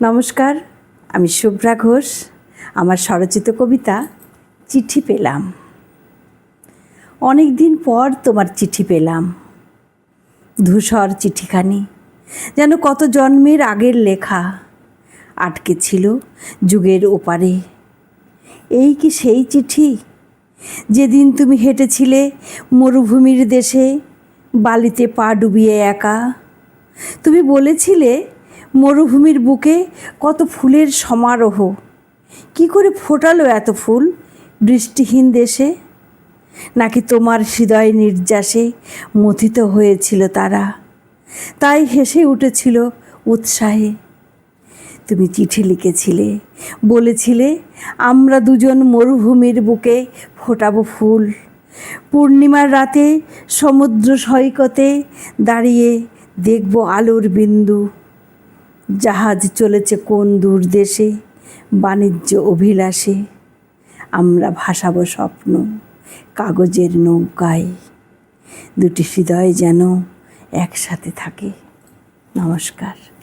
নমস্কার, আমি শুভ্রা ঘোষ, আমার স্বরচিত কবিতা চিঠি পেলাম। অনেক দিন পর তোমার চিঠি পেলাম। ধূসর চিঠিখানি, যেন কত জন্মের আগের লেখা আটকে ছিল যুগের ওপারে। এই কি সেই চিঠি? যেদিন তুমি হেঁটেছিলে মরুভূমির দেশে, বালিতে পা ডুবিয়ে একা। তুমি বলেছিলে মরুভূমির বুকে কত ফুলের সমারোহ। কি করে ফোটালো এত ফুল বৃষ্টিহীন দেশে? নাকি তোমার হৃদয় নির্যাসে মথিত হয়েছিল তারা? তাই হেসে উঠেছিল উৎসাহে। তুমি চিঠি লিখেছিলে, বলেছিলে, আমরা দুজন মরুভূমির বুকে ফোটাবো ফুল। পূর্ণিমার রাতে সমুদ্র সৈকতে দাঁড়িয়ে দেখব আলোর বিন্দু। জাহাজ চলেছে কোন দূর দেশে? বাণিজ্য অভিলাষে। আমরা ভাসাবো স্বপ্ন কাগজের নৌকায়। দুটি হৃদয় যেন একসাথে থাকে। নমস্কার।